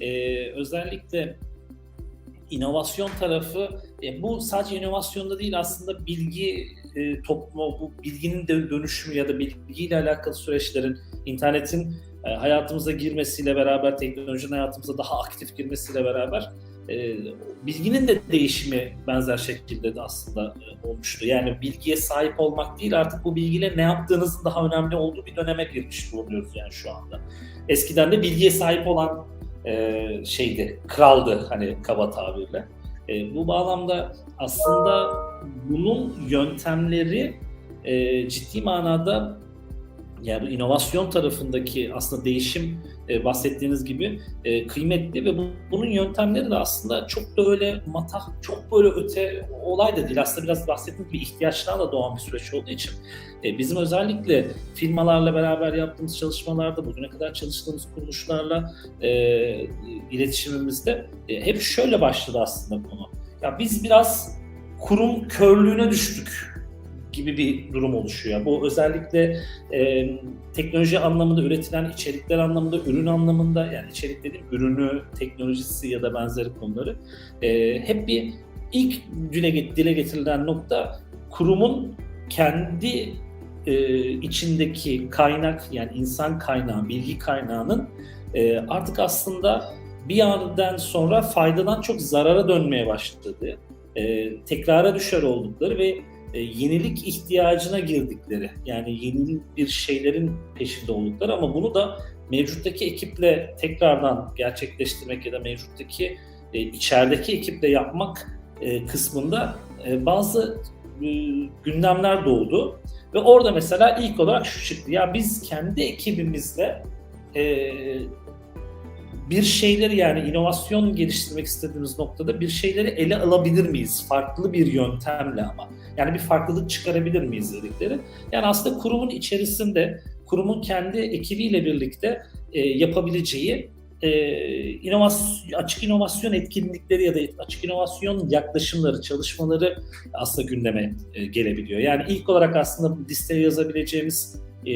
e, özellikle inovasyon tarafı e, bu sadece inovasyonda değil aslında bilgi e, toplumu bu bilginin de dönüşümü ya da bilgiyle alakalı süreçlerin internetin e, hayatımıza girmesiyle beraber teknolojinin hayatımıza daha aktif girmesiyle beraber e, bilginin de değişimi benzer şekilde de aslında e, olmuştu. Yani bilgiye sahip olmak değil artık bu bilgiyle ne yaptığınızın daha önemli olduğu bir döneme girmiş bulunuyoruz yani şu anda. Eskiden de bilgiye sahip olan e, şeydi, kraldı hani kaba tabirle. E, bu bağlamda aslında bunun yöntemleri e, ciddi manada yani inovasyon tarafındaki aslında değişim e, bahsettiğiniz gibi e, kıymetli ve bu, bunun yöntemleri de aslında çok da öyle matah, çok böyle öte olay da değil. Aslında biraz bahsettiğimiz bir ihtiyaçlarla doğan bir süreç olduğu için e, bizim özellikle firmalarla beraber yaptığımız çalışmalarda, bugüne kadar çalıştığımız kuruluşlarla e, iletişimimizde e, hep şöyle başladı aslında konu. Ya biz biraz kurum körlüğüne düştük gibi bir durum oluşuyor. Bu özellikle e, teknoloji anlamında üretilen içerikler anlamında, ürün anlamında yani içerik dediğim ürünü, teknolojisi ya da benzeri konuları e, hep bir ilk dile, dile getirilen nokta kurumun kendi e, içindeki kaynak yani insan kaynağı, bilgi kaynağının e, artık aslında bir yerden sonra faydadan çok zarara dönmeye başladı. E, tekrara düşer oldukları ve e, yenilik ihtiyacına girdikleri yani yeni bir şeylerin peşinde oldukları ama bunu da mevcuttaki ekiple tekrardan gerçekleştirmek ya da mevcuttaki e, içerideki ekiple yapmak e, kısmında e, bazı e, gündemler doğdu. Ve orada mesela ilk olarak şu çıktı. Ya biz kendi ekibimizle e, bir şeyleri yani inovasyon geliştirmek istediğimiz noktada bir şeyleri ele alabilir miyiz? Farklı bir yöntemle ama. Yani bir farklılık çıkarabilir miyiz dedikleri. Yani aslında kurumun içerisinde kurumun kendi ekibiyle birlikte e, yapabileceği e, inovasyon, açık inovasyon etkinlikleri ya da açık inovasyon yaklaşımları, çalışmaları aslında gündeme e, gelebiliyor. Yani ilk olarak aslında listeye yazabileceğimiz e,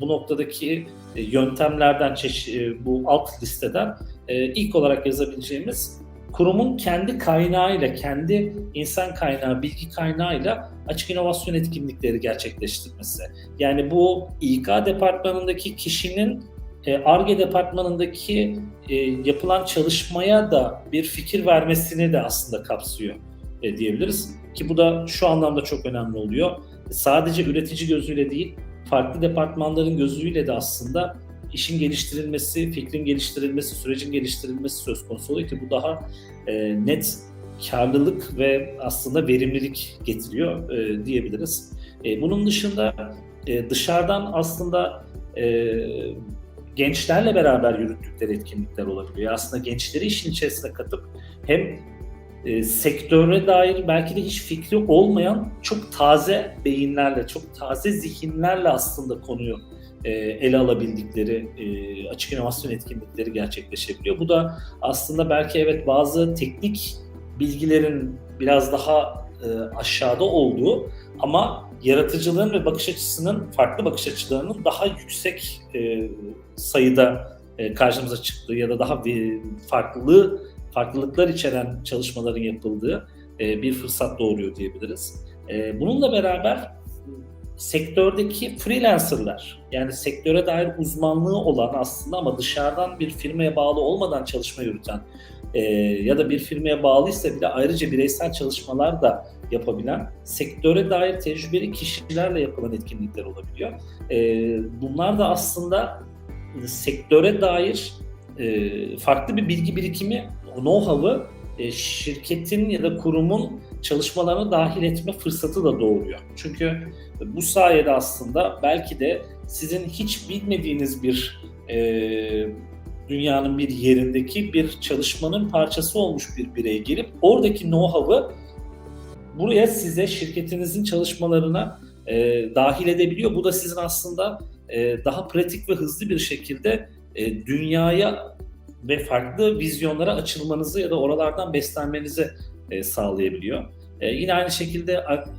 bu noktadaki e, yöntemlerden, e, bu alt listeden e, ilk olarak yazabileceğimiz kurumun kendi kaynağıyla, kendi insan kaynağı, bilgi kaynağıyla açık inovasyon etkinlikleri gerçekleştirmesi. Yani bu İK departmanındaki kişinin ARGE departmanındaki yapılan çalışmaya da bir fikir vermesini de aslında kapsıyor diyebiliriz. Ki bu da şu anlamda çok önemli oluyor. Sadece üretici gözüyle değil, farklı departmanların gözüyle de aslında işin geliştirilmesi, fikrin geliştirilmesi, sürecin geliştirilmesi söz konusu oluyor ki bu daha e, net karlılık ve aslında verimlilik getiriyor e, diyebiliriz. E, bunun dışında e, dışarıdan aslında e, gençlerle beraber yürüttükleri etkinlikler olabiliyor. Aslında gençleri işin içerisine katıp hem e, sektöre dair belki de hiç fikri olmayan çok taze beyinlerle, çok taze zihinlerle aslında konuyu e, ele alabildikleri e, açık inovasyon etkinlikleri gerçekleşebiliyor. Bu da aslında belki evet bazı teknik bilgilerin biraz daha e, aşağıda olduğu ama yaratıcılığın ve bakış açısının farklı bakış açılarının daha yüksek e, sayıda e, karşımıza çıktığı ya da daha bir farklı farklılıklar içeren çalışmaların yapıldığı e, bir fırsat doğuruyor diyebiliriz. E, bununla beraber sektördeki freelancerlar yani sektöre dair uzmanlığı olan aslında ama dışarıdan bir firmaya bağlı olmadan çalışma yürüten e, ya da bir firmaya bağlıysa bile ayrıca bireysel çalışmalar da yapabilen sektöre dair tecrübeli kişilerle yapılan etkinlikler olabiliyor. Bunlar da aslında sektöre dair farklı bir bilgi birikimi know-how'ı e, şirketin ya da kurumun çalışmalarına dahil etme fırsatı da doğuruyor. Çünkü bu sayede aslında belki de sizin hiç bilmediğiniz bir e, dünyanın bir yerindeki bir çalışmanın parçası olmuş bir bireye gelip oradaki know-how'ı buraya size şirketinizin çalışmalarına e, dahil edebiliyor. Bu da sizin aslında e, daha pratik ve hızlı bir şekilde e, dünyaya ve farklı vizyonlara açılmanızı ya da oralardan beslenmenizi e, sağlayabiliyor. E, yine aynı şekilde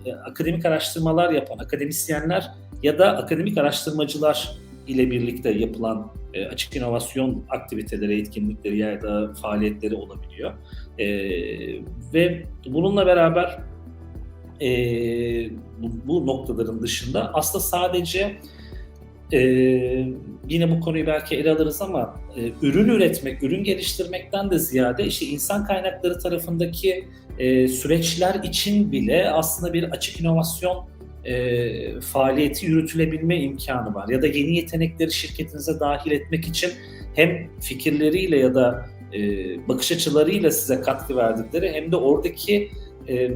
e, akademik araştırmalar yapan akademisyenler ya da akademik araştırmacılar ile birlikte yapılan açık inovasyon aktiviteleri, etkinlikleri ya da faaliyetleri olabiliyor. Ve bununla beraber bu noktaların dışında aslında sadece e, yine bu konuyu belki ele alırız ama e, ürün üretmek, ürün geliştirmekten de ziyade işte insan kaynakları tarafındaki e, süreçler için bile aslında bir açık inovasyon e, faaliyeti yürütülebilme imkanı var. Ya da yeni yetenekleri şirketinize dahil etmek için hem fikirleriyle ya da e, bakış açılarıyla size katkı verdikleri hem de oradaki e,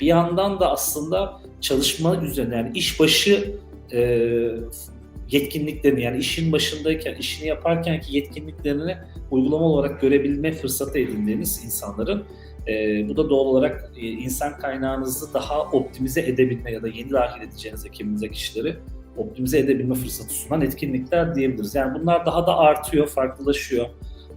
bir yandan da aslında çalışma üzerine yani işbaşı e, yetkinliklerini yani işin başındayken, işini yaparken ki yetkinliklerini uygulama olarak görebilme fırsatı edindiğiniz insanların e, bu da doğal olarak e, insan kaynağınızı daha optimize edebilme ya da yeni dahil edeceğiniz ekibinize kişileri optimize edebilme fırsatı sunan etkinlikler diyebiliriz. Yani bunlar daha da artıyor, farklılaşıyor.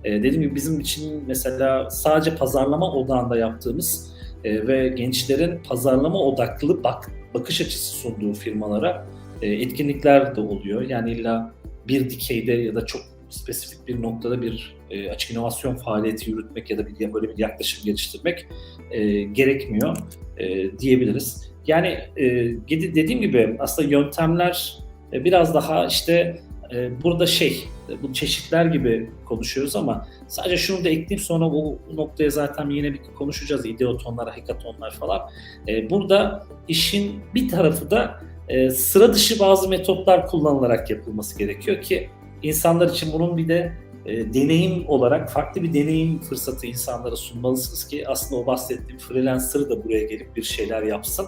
E, dediğim gibi bizim için mesela sadece pazarlama odağında yaptığımız e, ve gençlerin pazarlama odaklı bak, bakış açısı sunduğu firmalara e, etkinlikler de oluyor. Yani illa bir dikeyde ya da çok spesifik bir noktada bir e, açık inovasyon faaliyeti yürütmek ya da bir böyle bir yaklaşım geliştirmek e, gerekmiyor diyebiliriz. Yani dediğim gibi aslında yöntemler biraz daha işte burada şey bu çeşitler gibi konuşuyoruz ama sadece şunu da ekleyeyim sonra bu noktaya zaten yine bir konuşacağız ideotonlar, hackathonlar falan. Burada işin bir tarafı da e, sıra dışı bazı metotlar kullanılarak yapılması gerekiyor ki insanlar için bunun bir de e, deneyim olarak farklı bir deneyim fırsatı insanlara sunmalısınız ki aslında o bahsettiğim freelancer da buraya gelip bir şeyler yapsın.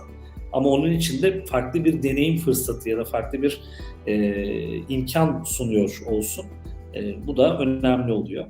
Ama onun için de farklı bir deneyim fırsatı ya da farklı bir e, imkan sunuyor olsun. E, bu da önemli oluyor.